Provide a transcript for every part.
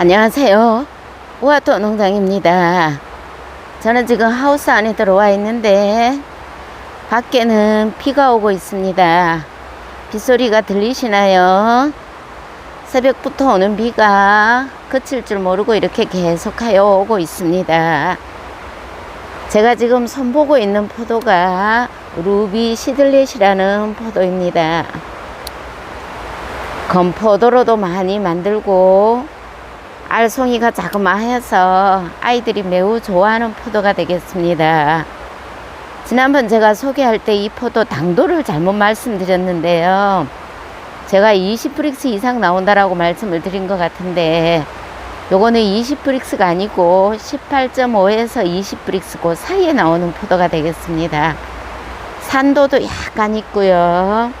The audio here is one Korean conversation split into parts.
안녕하세요. 우아토 농장입니다. 저는 지금 하우스 안에 들어와 있는데 밖에는 비가 오고 있습니다. 빗소리가 들리시나요? 새벽부터 오는 비가 그칠 줄 모르고 이렇게 계속하여 오고 있습니다. 제가 지금 손보고 있는 포도가 루비 시들렛이라는 포도입니다. 건포도로도 많이 만들고 알송이가 자그마해서 아이들이 매우 좋아하는 포도가 되겠습니다. 지난번 제가 소개할 때 이 포도 당도를 잘못 말씀드렸는데요. 제가 20브릭스 이상 나온다라고 말씀을 드린 것 같은데 요거는 20브릭스가 아니고 18.5에서 20브릭스 그 사이에 나오는 포도가 되겠습니다. 산도도 약간 있고요.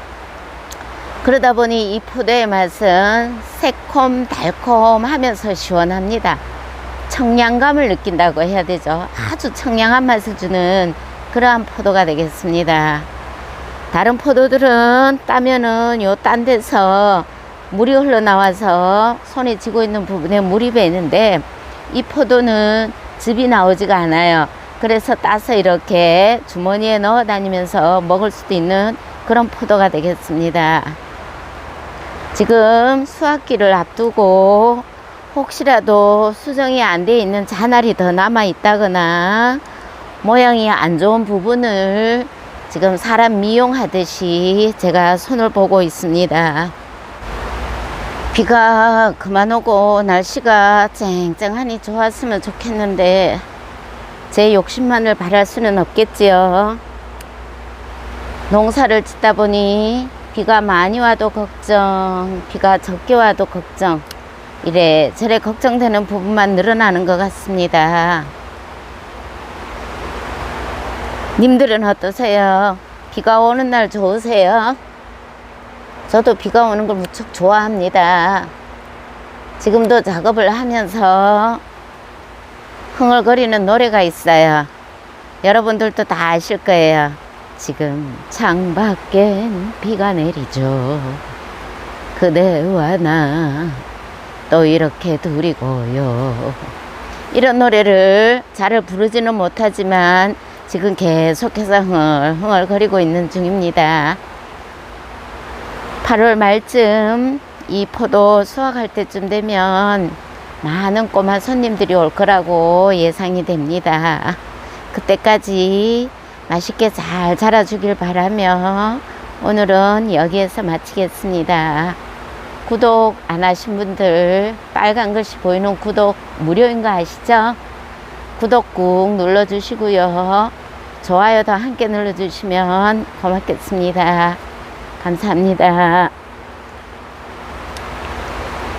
그러다 보니 이 포도의 맛은 새콤 달콤 하면서 시원합니다. 청량감을 느낀다고 해야 되죠. 아주 청량한 맛을 주는 그러한 포도가 되겠습니다. 다른 포도들은 따면은 요 딴 데서 물이 흘러나와서 손에 쥐고 있는 부분에 물이 배는데 이 포도는 즙이 나오지가 않아요. 그래서 따서 이렇게 주머니에 넣어 다니면서 먹을 수도 있는 그런 포도가 되겠습니다. 지금 수확기를 앞두고 혹시라도 수정이 안 돼 있는 잔알이 더 남아 있다거나 모양이 안 좋은 부분을 지금 사람 미용하듯이 제가 손을 보고 있습니다. 비가 그만 오고 날씨가 쨍쨍하니 좋았으면 좋겠는데 제 욕심만을 바랄 수는 없겠지요. 농사를 짓다 보니 비가 많이 와도 걱정, 비가 적게 와도 걱정, 이래 저래 걱정되는 부분만 늘어나는 것 같습니다. 님들은 어떠세요? 비가 오는 날 좋으세요? 저도 비가 오는 걸 무척 좋아합니다. 지금도 작업을 하면서 흥얼거리는 노래가 있어요. 여러분들도 다 아실 거예요. 지금 창밖엔 비가 내리죠. 그대와 나 또 이렇게 둘이고요. 이런 노래를 잘 부르지는 못하지만 지금 계속해서 흥얼 흥얼거리고 있는 중입니다. 8월 말쯤 이 포도 수확할 때쯤 되면 많은 꼬마 손님들이 올 거라고 예상이 됩니다. 그때까지 맛있게 잘 자라주길 바라며 오늘은 여기에서 마치겠습니다. 구독 안 하신 분들 빨간 글씨 보이는 구독 무료인 거 아시죠? 구독 꾹 눌러주시고요. 좋아요도 함께 눌러주시면 고맙겠습니다. 감사합니다.